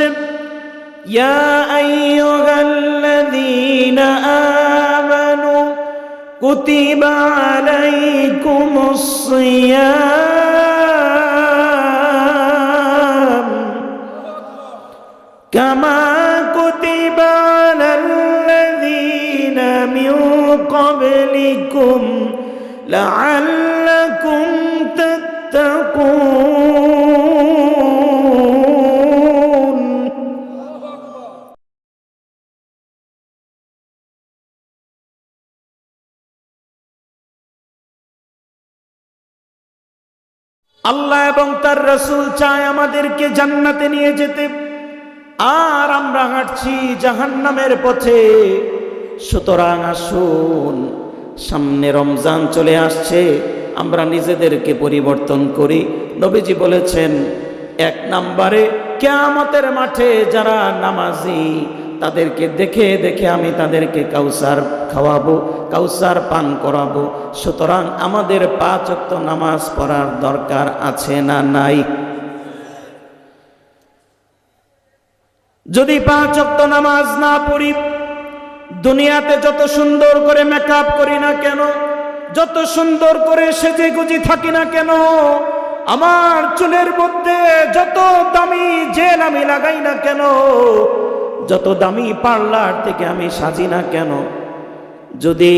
الخشب يا أيها الذين آمنوا كتب عليكم الصيام. كما كتب على الذين من قبلكم لعل আল্লাহ এবং তার রসুল চায় আমাদেরকে জান্নাতে নিয়ে যেতে। আর আমরা হাঁটছি জাহান্নামের পথে। সুতরাং আসুন, সামনে রমজান চলে আসছে, আমরা নিজেদেরকে পরিবর্তন করি। নবীজি বলেছেন, এক নাম্বারে কেয়ামতের মাঠে যারা নামাজি তাদেরকে দেখে দেখে আমি তাদেরকে কাউসার খাওয়াবো, কাউসার পান করাবো। সুতরাং আমাদের পাঁচ ওয়াক্ত নামাজ পড়ার দরকার আছে না নাই? যদি পাঁচ ওয়াক্ত নামাজ না পড়ি, দুনিয়াতে যত সুন্দর করে মেকআপ করি না কেন, যত সুন্দর করে সেজে গুজি থাকি না কেন, আমার চুলের মধ্যে যত দামি জেল আমি লাগাই না কেন যত দামি পার্লার থেকে আমি সাজি না কেন? যদি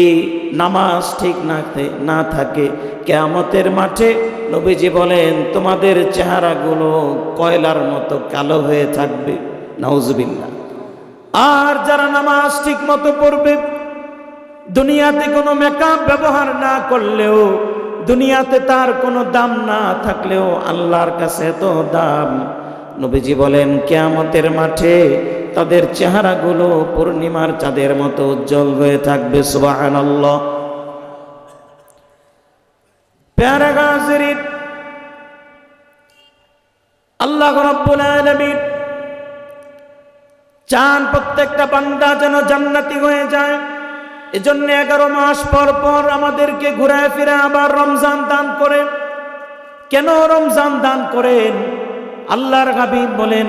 নামাজ ঠিক না না থাকে, কেয়ামতের মাঠে নবীজি বলেন, তোমাদের চেহারাগুলো কয়লার মতো কালো হয়ে থাকবে। নাউজবিল্লা আর যারা নামাজ ঠিক মতো পড়বে, দুনিয়াতে কোনো মেকআপ ব্যবহার না করলেও, দুনিয়াতে তার কোনো দাম না থাকলেও আল্লাহর কাছে এত দাম নবীজি বলেন, কেয়ামতের মাঠে তাদের চেহারাগুলো পূর্ণিমার চাঁদের মতো উজ্জ্বল হয়ে থাকবে সুবাহান আল্লাহ চান প্রত্যেকটা বান্দা যেন জান্নাতি হয়ে যায়। এজন্য এগারো মাস পর পর আমাদেরকে ঘুরায় ফিরে আবার রমজান দান করেন। কেন রমজান দান করেন? আল্লাহর হাবিব বলেন,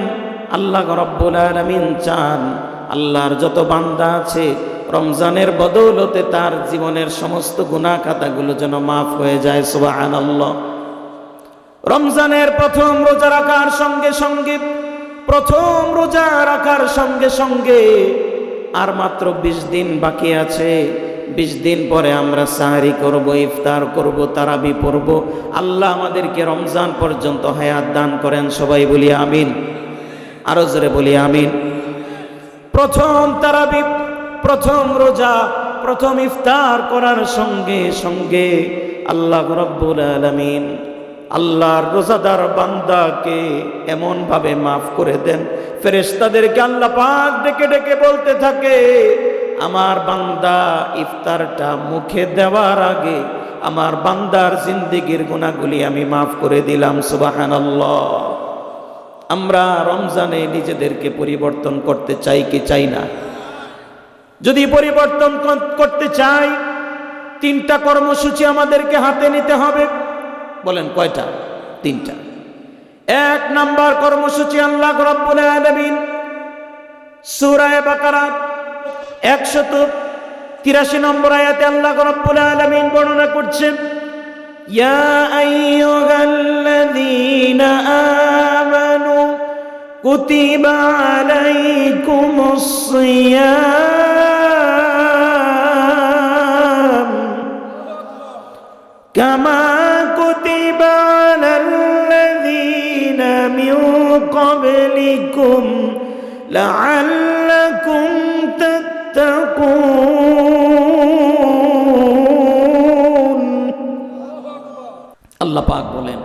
আল্লাহ রব্বুল আলামিন চান আল্লাহর যত বান্দা আছে, রমজানের বদৌলতে তার জীবনের সমস্ত গুনাহ খাতাগুলো যেন মাফ হয়ে যায়, সুবহানাল্লাহ। রমজানের প্রথম রোজা রাখার সঙ্গে সঙ্গে, প্রথম রোজা রাখার সঙ্গে সঙ্গে আর মাত্র বিশ দিন বাকি আছে। বিশ দিন পরে আমরা সাহারি করব, ইফতার করব, তারাবি পড়ব। আল্লাহ আমাদেরকে রমজান পর্যন্ত হায়াত দান করেন, সবাই বলি আমিন। আরও জোরে বলি আমিন। প্রথম তারাবি, প্রথম রোজা, প্রথম ইফতার করার সঙ্গে সঙ্গে আল্লাহ রব্বুল আলমিন আল্লাহর রোজাদার বান্দাকে এমন ভাবে মাফ করে দেন। ফেরেশতাদেরকে আল্লাহ পাক ডেকে ডেকে বলতে থাকে আমার বান্দা ইফতারটা মুখে দেওয়ার আগে আমার বান্দার জিন্দিগির গুণাগুলি আমি মাফ করে দিলাম, সুবাহানাল্লাহ। আমরা রমজানে নিজেদেরকে পরিবর্তন করতে চাই কি চাই না? যদি পরিবর্তন করতে চাই, তিনটা কর্মসূচি আমাদেরকে হাতে নিতে হবে। বলেন কয়টা? তিনটা। এক নাম্বার কর্মসূচি আল্লাহ রব্বুল আলামিন সূরা বাকারা 183 নম্বর আয়াতে আল্লাহ রব্বুল আলামিন বর্ণনা করছেন ইয়া আইয়ুহাল্লাযীনা আমানু কুতিবা আলাইকুমুস সিয়াম كما كتب على الذين من قبلكم لعلكم تتقون আল্লাহ বলেন,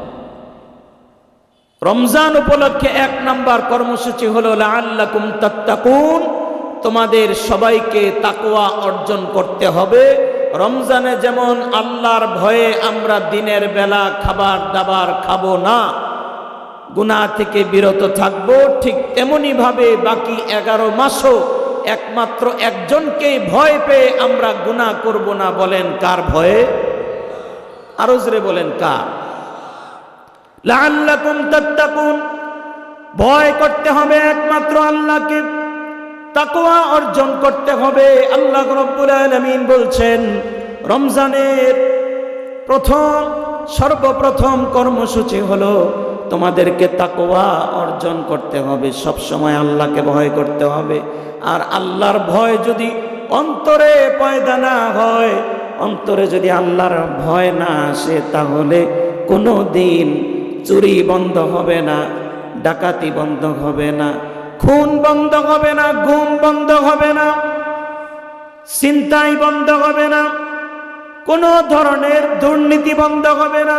রমজান উপলক্ষে এক নাম্বার কর্মসূচি হলো, লাআল্লাকুম তাত্তাকুন, তোমাদের সবাইকে তাকওয়া অর্জন করতে হবে। রমজানে যেমন আল্লাহর ভয়ে আমরা দিনের বেলা খাবার দাবার খাব না, গুনাহ থেকে বিরত থাকব, ঠিক তেমনি ভাবে বাকি এগারো মাসও একমাত্র একজনকেই ভয় পেয়ে আমরা গুনাহ করব না বলেন, কার ভয়ে? আরও জোরে বলেন, কার? ভয় করতে হবে একমাত্র আল্লাহকে, তাকওয়া অর্জন করতে হবে। আল্লাহ রব্বুল আলামিন বলছেন, রমজানের প্রথম, সর্বপ্রথম কর্মসূচি হলো তোমাদেরকে তাকওয়া অর্জন করতে হবে। সব সময় আল্লাহকে ভয় করতে হবে। আর আল্লাহর ভয় যদি অন্তরে পয়দা না হয়, অন্তরে যদি আল্লাহর ভয় না আসে, তাহলে কোনো দিন চুরি বন্ধ হবে না, ডাকাতি বন্ধ হবে না, খুন বন্ধ হবে না ঘুম বন্ধ হবে না চিন্তাই বন্ধ হবে না, কোনো ধরনের দুর্নীতি বন্ধ হবে না,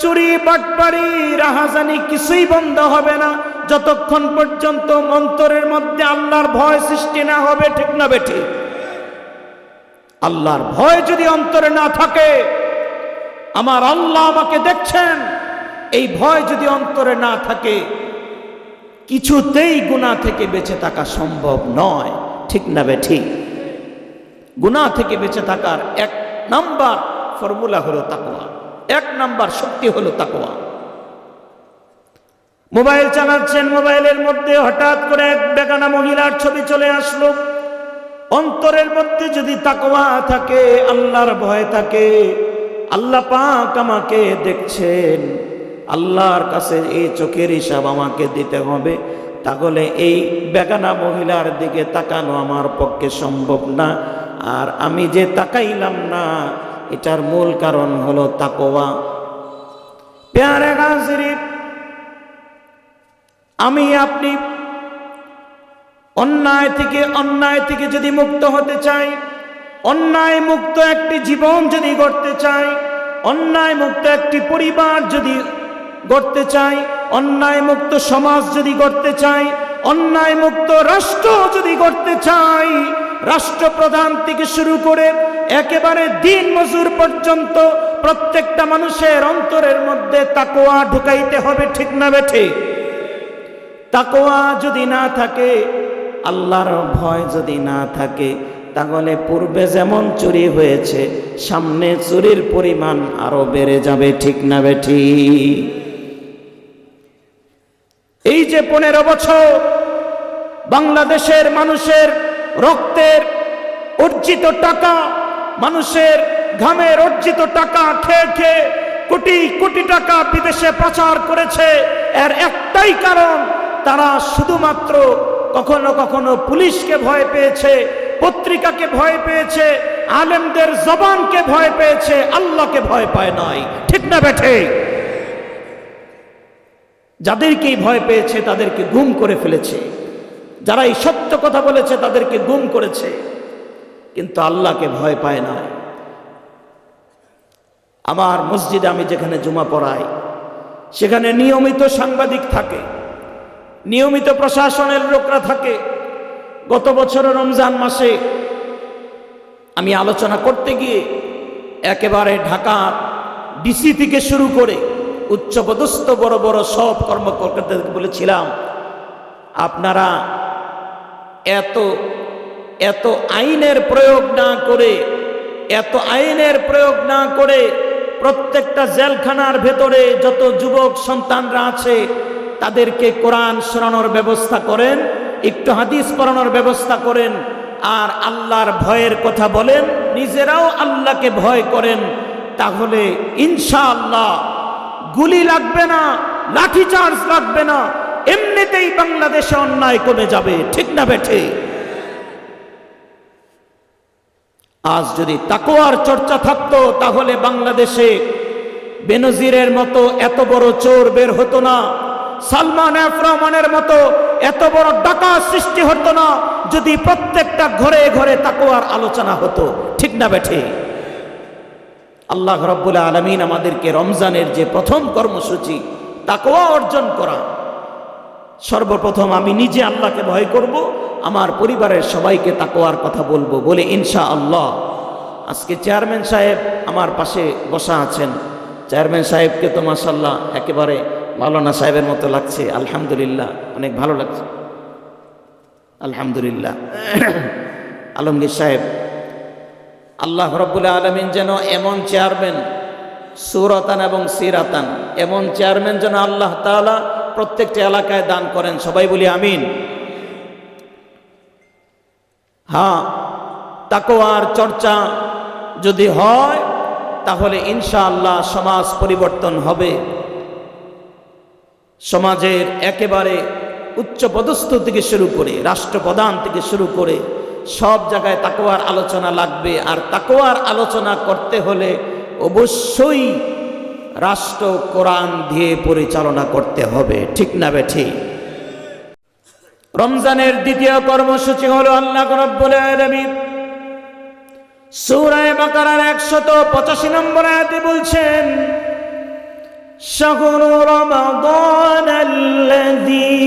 চুরি, বাটপারি, রাহাজানি কিছুই বন্ধ হবে না যতক্ষণ পর্যন্ত অন্তরের মধ্যে আল্লাহর ভয় সৃষ্টি না হবে, ঠিক না বেঠি? আল্লাহর ভয় যদি অন্তরে না থাকে, আমার আল্লাহ আমাকে দেখছেন, এই ভয় যদি অন্তরে না থাকে, কিছুতেই গুণা থেকে বেঁচে থাকা সম্ভব নয়, ঠিক না বেঠি? গুণা থেকে বেঁচে থাকার এক নাম্বার ফর্মুলা হলো তাকোয়া এক নাম্বার শক্তি হলো তাকোয়া মোবাইল চালাচ্ছেন, মোবাইলের মধ্যে হঠাৎ করে এক বেগানা মহিলার ছবি চলে আসলো। অন্তরের মধ্যে যদি তাকওয়া থাকে, আল্লাহর ভয় থাকে, আল্লাহ পাক আমাকে দেখছেন। আল্লাহর কাছে এই চোখের হিসাব আমাকে দিতে হবে। তাহলে এই বেগানা মহিলার দিকে তাকানো আমার পক্ষে সম্ভব না। আর আমি যে তাকাইলাম না, এটার মূল কারণ হলো তাকওয়া। পেয়ারে গাছরি আমি আপনি অন্যায় থেকে অন্যায় থেকে যদি মুক্ত হতে চাই, অন্যায় মুক্ত একটি জীবন যদি গড়তে চাই, অন্যায় মুক্ত একটি পরিবার যদি গড়তে চাই, অন্যায় মুক্ত সমাজ যদি গড়তে চাই, অন্যায় মুক্ত রাষ্ট্র যদি গড়তে চাই, রাষ্ট্রপ্রধান থেকে শুরু করে একেবারে দিন মজুর পর্যন্ত প্রত্যেকটা মানুষের অন্তরের মধ্যে তাকোয়া ঢুকাইতে হবে, ঠিক না বেঠে তাকোয়া যদি না থাকে, আল্লাহর ভয় যদি না থাকে, তাহলে পূর্বে যেমন চুরি হয়েছে, সামনে চুরির পরিমাণ আরও বেড়ে যাবে, ঠিক না বেঠি এই যে পনেরো বছর বাংলাদেশের মানুষের রক্তের অর্জিত টাকা, মানুষের ঘামের অর্জিত টাকা খেয়ে খেয়ে কোটি কোটি টাকা বিদেশে প্রচার করেছে, এর একটাই কারণ তারা শুধুমাত্র কখনো কখনো পুলিশকে ভয় পেয়েছে, পত্রিকাকে ভয় পেয়েছে, আলেমদের জবানকে ভয় পেয়েছে, আল্লাহকে ভয় পায় নয় ঠিক না বেঠে? যাদেরকেই ভয় পেয়েছে তাদেরকে গুম করে ফেলেছে। যারা এই সত্য কথা বলেছে তাদেরকে গুম করেছে। কিন্তু আল্লাহকে ভয় পায় না আমার মসজিদে আমি যেখানে জুমা পড়াই, সেখানে নিয়মিত সাংবাদিক থাকে। নিয়মিত প্রশাসনের লোকরা থাকে। গত বছর রমজান মাসে আমি আলোচনা করতে গিয়ে একেবারে ঢাকার ডিসি থেকে শুরু করে উচ্চপদস্থ বড় বড় সব কর্মকর্তাদেরকে বলেছিলাম, আপনারা এত এত আইনের প্রয়োগ না করে, এত আইনের প্রয়োগ না করে প্রত্যেকটা জেলখানার ভেতরে যত যুবক সন্তানরা আছে তাদেরকে কোরআন শোনানোর ব্যবস্থা করেন, একটু হাদিস পড়ানোর ব্যবস্থা করেন, আর আল্লাহর ভয়ের কথা বলেন, নিজেরাও আল্লাহকে ভয় করেন, তাহলে ইনশাআল্লাহ গুলি লাগবে না লাঠি চার্জ লাগবে না, এমনিতেই বাংলাদেশে অন্যায় কমে যাবে, ঠিক না বেঠে? আজ যদি তাকোয়ার চর্চা থাকতো, তাহলে বাংলাদেশে বেনজিরের মতো এত বড় চোর বের হতো না সালমান মতো এত বড় ডাকা সৃষ্টি হতো না যদি প্রত্যেকটা ঘরে ঘরে তাকোয়ার আলোচনা হতো। ঠিক না বেঠে? আল্লাহ রব্বুল আলমিন আমাদেরকে রমজানের যে প্রথম কর্মসূচি তাকোয়া অর্জন করা। সর্বপ্রথম আমি নিজে আল্লাহকে ভয় করব, আমার পরিবারের সবাইকে তাকোয়ার কথা বলব, বলে ইনশা আল্লাহ আজকে চেয়ারম্যান সাহেব আমার পাশে বসা আছেন। চেয়ারম্যান সাহেবকে তো মাসাল্লাহ একেবারে মাওলানা সাহেবের মতো লাগছে, আলহামদুলিল্লাহ, অনেক ভালো লাগছে। আলহামদুলিল্লাহ। আলমগীর সাহেব, আল্লাহ রব্বুল আলমিন যেন এমন চেয়ারম্যান, সুরতান এবং সিরাতান, এমন চেয়ারম্যান যেন আল্লাহ তালা প্রত্যেকটা এলাকায় দান করেন। সবাই বলি আমিন। হ্যাঁ তাকোয়ার চর্চা যদি হয়, তাহলে ইনশাআল্লাহ সমাজ পরিবর্তন হবে। সমাজের একেবারে উচ্চ পদস্থ থেকে শুরু করে, রাষ্ট্রপ্রধান থেকে শুরু করে সব জায়গায় তাকোয়ার আলোচনা লাগবে। আর তাকোয়ার আলোচনা করতে হলে অবশ্যই রাষ্ট্র কোরআন দিয়ে পরিচালনা করতে হবে। ঠিক না বেঠি রমজানের দ্বিতীয় কর্মসূচি হলো আল্লাহ রব্বুল আলামিন। সূরা বাকারার 185 নম্বর আয়াতে বলছেন شهر رمضان الذي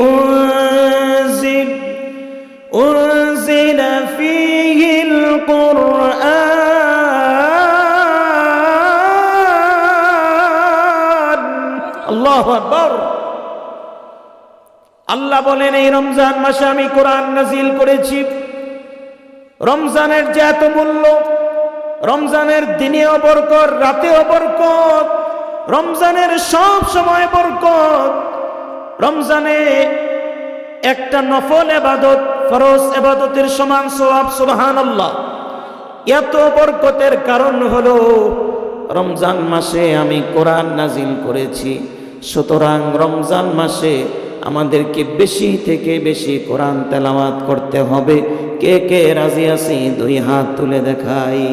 أنزل أنزل فيه القرآن الله أكبر আল্লাহ বলেন এই রমজান মাসে আমি কোরআন নাজিল করেছি রমজানের যে এত মূল্য রমজানের দিনেও বরকত রাতেও বরকত রমজানের সব সময় বরকত। রমজানে একটা নফল এবাদত, ফরজ এবাদতের সমান সোয়াব সুবহান আল্লাহ এত বরকতের কারণ হলো, রমজান মাসে আমি কোরআন নাজিল করেছি। সুতরাং রমজান মাসে আমাদেরকে বেশি থেকে বেশি কোরআন তেলাওয়াত করতে হবে। কে কে রাজি আছি, দুই হাত তুলে দেখাই।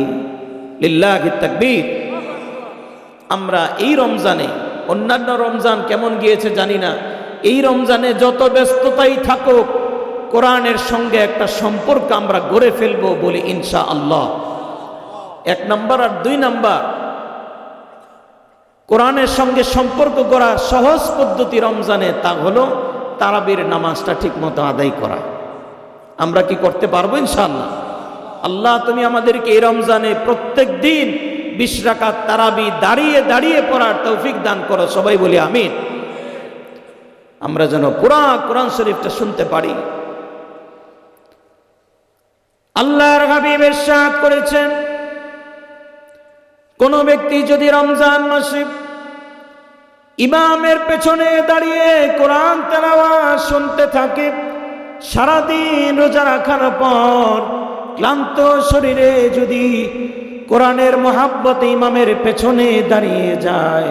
লিল্লাহি তাকবীর। আমরা এই রমজানে, অন্যান্য রমজান কেমন গিয়েছে জানি না। এই রমজানে যত ব্যস্ততাই থাকুক, কোরআনের সঙ্গে একটা সম্পর্ক আমরা গড়ে ফেলব বলি ইনশা আল্লাহ এক নাম্বার আর দুই নাম্বার, কোরআনের সঙ্গে সম্পর্ক করার সহজ পদ্ধতি রমজানে তা হলো তারাবির নামাজটা ঠিকমতো আদায় করা। আমরা কি করতে পারব ইনশাল্লাহ আল্লাহ তুমি আমাদেরকে এই রমজানে প্রত্যেক দিন বিশ রাকাত তারাবি দাঁড়িয়ে দাঁড়িয়ে পড়ার তৌফিক দান করো, সবাই বলি আমিন। আমরা যেন পুরা কোরআন শরীফটা শুনতে পারি। আল্লাহর হাবিব এরশাদ করেছেন, কোন ব্যক্তি যদি রমজান মাসে ইমামের পেছনে দাঁড়িয়ে কোরআন তেলাওয়াত শুনতে থাকে, সারাদিন রোজা রাখার পর ক্লান্ত শরীরে যদি কোরআনের মহাব্বত ইমামের পেছনে দাঁড়িয়ে যায়।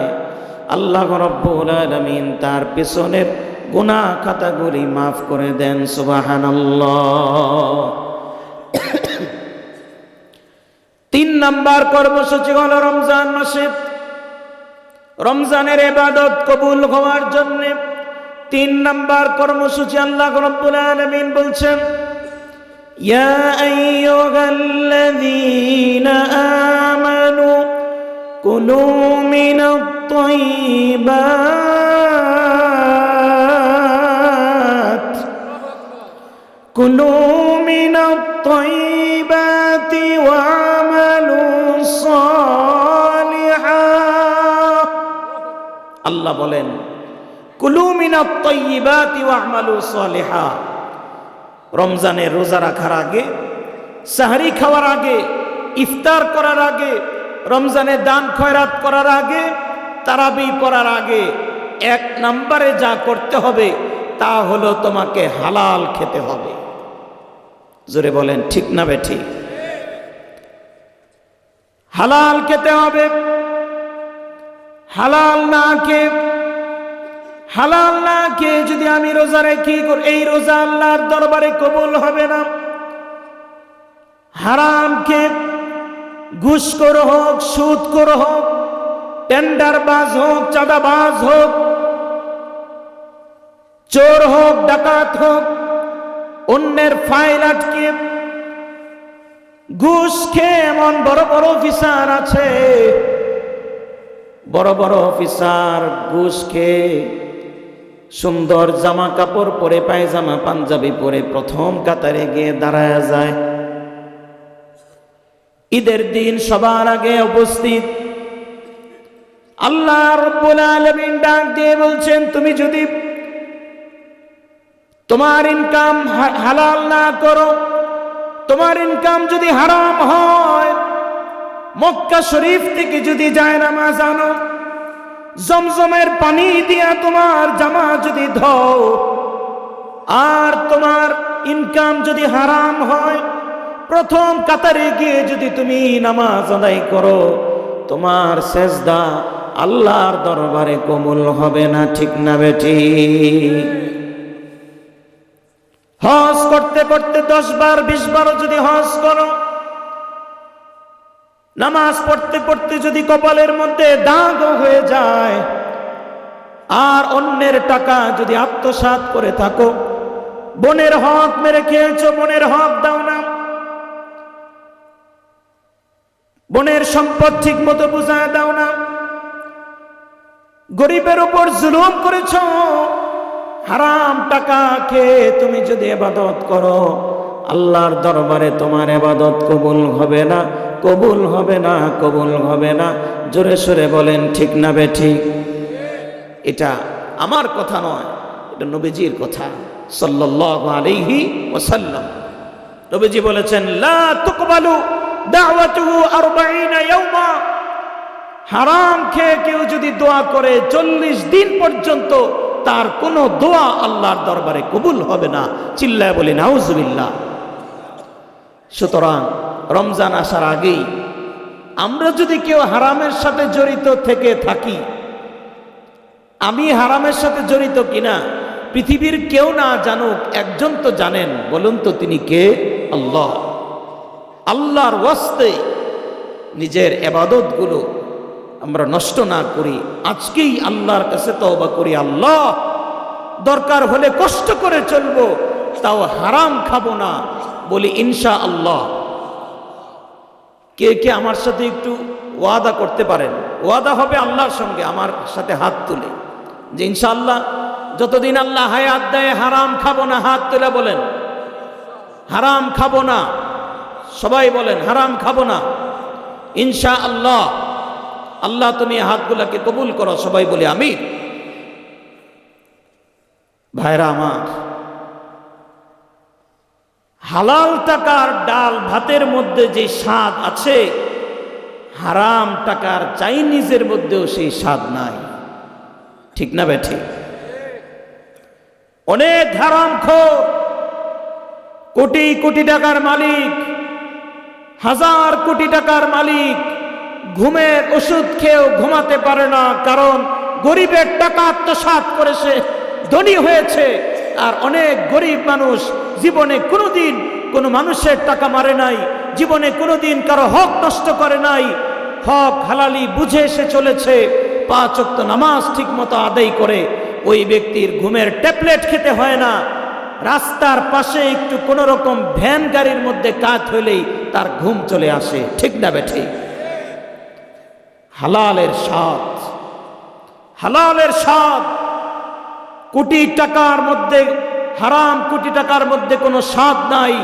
আল্লাহ রব্বুল আলামিন তার পেছনের গুনাহ খাতাগুলি মাফ করে দেন, সুবহানাল্লাহ। তিন নাম্বার কর্মসূচি হল রমজান মাসে। রমজানের এবাদত কবুল হওয়ার জন্য তিন নাম্বার কর্মসূচি আল্লাহ রব্বুল আলমিন বলছেন ইয়া আইয়ুহাল্লাযীনা আমানু কুলু মিনাত তাইয়্যিবাত কুলু মিনাত তাইয়্যিবাতি ওয়া'মালু সালিহা আল্লাহ বলেন কুলু মিনাত তাইয়্যিবাতি ওয়া'মালু সালিহা রমজানের রোজা রাখার আগে, সাহারি খাওয়ার আগে, ইফতার করার আগে, রমজানে দান খয়রাত করার আগে, তারাবি পড়ার আগে এক নম্বরে যা করতে হবে তা হলো তোমাকে হালাল খেতে হবে। জোরে বলেন, ঠিক না বে ঠিক হালাল খেতে হবে। হালাল না খেয়ে হালাল না খেয়ে যদি আমি রোজা রেখি এই রোজা আল্লাহর দরবারে কবুল হবে না। হারাম খেয়ে ঘুষ করো হোক সুদ করো হোক টেন্ডার বাজ হোক, চাঁদাবাজ হোক, চোর হোক, ডাকাত হোক, অন্যের ফাইল আটকে ঘুষ খেয়ে এমন বড় বড় অফিসার আছে। বড় বড় অফিসার ঘুষ খেয়ে সুন্দর জামা কাপড় পরে, পায়জামা, পাঞ্জাবি পরে প্রথম কাতারে গিয়ে দাঁড়ায় যায়। ঈদের দিন সবার আগে উপস্থিত। আল্লাহ রব্বুল আলামিন ডাক দিয়ে বলছেন, তুমি যদি তোমার ইনকাম হালাল না করো, তোমার ইনকাম যদি হারাম হয়, মক্কা শরীফ থেকে যদি যায় নামাজ আনো জমজমের পানি দিয়া তোমার জামা যদি ধও, আর তোমার ইনকাম যদি হারাম হয়, প্রথম কাতারে গিয়ে যদি তুমি নামাজ আদায় করো, তোমার সেজদা আল্লাহর দরবারে কবুল হবে না, ঠিক না বেটি? হজ করতে করতে দশ বার, বিশ বারও যদি হজ করো নামাজ পড়তে পড়তে যদি কপালের মধ্যে দাগ হয়ে যায়, আর অন্যের টাকা যদি আত্মসাৎ করে থাকো, বোনের হক মেরে খেয়েছো, বোনের হক দাও না। বোনের সম্পদ ঠিক মতো বুঝায় দাও না। গরিবের উপর জুলুম করেছ, হারাম টাকা খেয়ে তুমি যদি এবাদত করো, আল্লাহর দরবারে তোমার এবাদত কবুল হবে না। কবুল হবে না, কবুল হবে না। জোরে সোরে বলেন, ঠিক না বে ঠিক? এটা আমার কথা নয়, এটা নবীজির কথা। সাল্লাল্লাহু আলাইহি ওয়াসাল্লাম। নবীজি বলেছেন, লা তুকবালু দাওয়াতুহু 40 ইয়াওমা হারাম খেয়ে কেউ যদি দোয়া করে চল্লিশ দিন পর্যন্ত, তার কোনো দোয়া আল্লাহর দরবারে কবুল হবে না। চিল্লায় বলে নাউজুবিল্লাহ সুতরাং রমজান আসার আগেই আমরা যদি কেউ হারামের সাথে জড়িত থেকে থাকি, আমি হারামের সাথে জড়িত কিনা, পৃথিবীর কেউ না জানুক, একজন তো জানেন, বলুন তো তিনি কে? আল্লাহ। আল্লাহর ওয়াস্তে নিজের এবাদতগুলো আমরা নষ্ট না করি, আজকেই আল্লাহর কাছে তওবা করি, আল্লাহ, দরকার হলে কষ্ট করে চলবো, তাও হারাম খাব না, বলি ইনশা আল্লাহ কে কে আমার সাথে একটু ওয়াদা করতে পারেন? ওয়াদা হবে আল্লাহর সঙ্গে, আমার সাথে হাত তুলে। যে ইনশাআল্লাহ যতদিন আল্লাহ হায়াত দেয়, হারাম খাব না, হাত তুলে বলেন। হারাম খাব না, সবাই বলেন, হারাম খাব না। ইনশা আল্লাহ আল্লাহ তুমি হাতগুলাকে কবুল করো, সবাই বলে আমি ভাইরা আমার হালাল টাকার ডাল ভাতের মধ্যে যে স্বাদ আছে, হারাম টাকার চাইনিজের মধ্যেও সেই স্বাদ নাই। ঠিক না বেঠি অনেক হারাম কোটি কোটি টাকার মালিক, হাজার কোটি টাকার মালিক ঘুমের ওষুধ খেয়েও ঘুমাতে পারে না, কারণ গরিবের টাকা আত্মসাৎ করেছে ধনী হয়েছে। আর অনেক গরিব মানুষ জীবনে কোনোদিন কোনো মানুষের টাকা মারে নাই, জীবনে কোনোদিন কারও হক নষ্ট করে নাই। হক হালালি বুঝে এসে চলেছে, পাঁচ অক্ত নামাজ ঠিক মতো আদায় করে ওই ব্যক্তির ঘুমের ট্যাবলেট খেতে হয় না। রাস্তার পাশে একটু কোনো রকম ভ্যান গাড়ির মধ্যে কাজ হইলেই তার ঘুম চলে আসে, ঠিক না বেঠি? হালালের স্বাদ হালালের স্বাদ। কোটি টাকার মধ্যে হারাম কোটি টাকার মধ্যে কোনো স্বাদ নাই।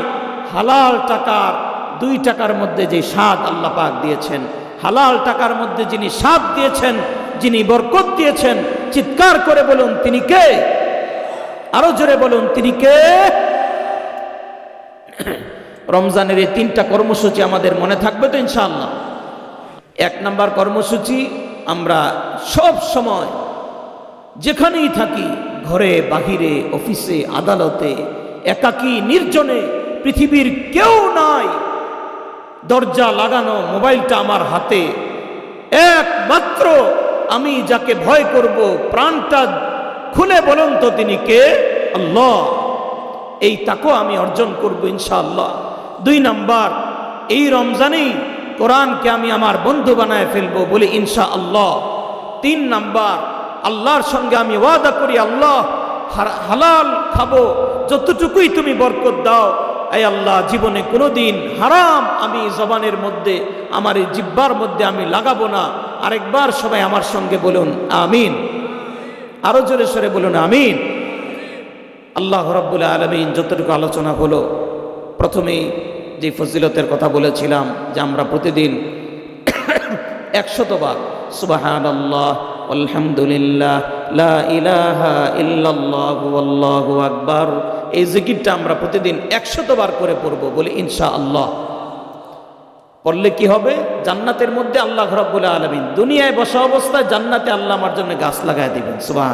হালাল টাকার, দুই টাকার মধ্যে যে স্বাদ আল্লাহ পাক দিয়েছেন। হালাল টাকার মধ্যে যিনি স্বাদ দিয়েছেন, যিনি বরকত দিয়েছেন, চিৎকার করে বলুন, তিনি কে? আরও জোরে বলুন, তিনি কে? রমজানের এই তিনটা কর্মসূচি আমাদের মনে থাকবে তো ইনশাআল্লাহ। এক নাম্বার কর্মসূচি, আমরা সব সময় যেখানেই থাকি, ঘরে, বাহিরে, অফিসে, আদালতে, একাকী, নির্জনে, পৃথিবীর কেউ নাই। দরজা লাগানো, মোবাইলটা আমার হাতে। একমাত্র আমি যাকে ভয় করব, প্রাণটা খুলে বলুন তো তিনি কে? আল্লাহ। এই তাকও আমি অর্জন করব ইনশাআল্লাহ। দুই নাম্বার, এই রমজানেই কোরআনকে আমি আমার বন্ধু বানায় ফেলব বলি ইনশা আল্লাহ তিন নাম্বার আল্লাহর সঙ্গে আমি ওয়াদা করি, আল্লাহ হালাল খাব, যতটুকুই তুমি বরকত দাও এই আল্লাহ, জীবনে কোনোদিন হারাম আমি জবানের মধ্যে, আমার এই জিব্বার মধ্যে আমি লাগাবো না। আরেকবার সবাই আমার সঙ্গে বলুন, আমিন। আরও জোরে সরে বলুন, আমিন। আল্লাহ রব্বুল আলমিন যতটুকু আলোচনা হলো প্রথমেই যে ফজিলতের কথা বলেছিলাম যে আমরা প্রতিদিন একশতবার সুবাহান আল্লাহ আলহামদুলিল্লাহ, লা ইলাহা ইল্লাল্লাহ আল্লাহু আকবার। এই জিকিরটা আমরা প্রতিদিন একশতবার করে পড়ব, বলি ইনশা আল্লাহ পড়লে কি হবে? জান্নাতের মধ্যে আল্লাহ রব্বুল আলমিন, দুনিয়ায় বসা অবস্থায় জান্নাতে আল্লাহ আমার জন্য গাছ লাগাই দিবেন সুবাহ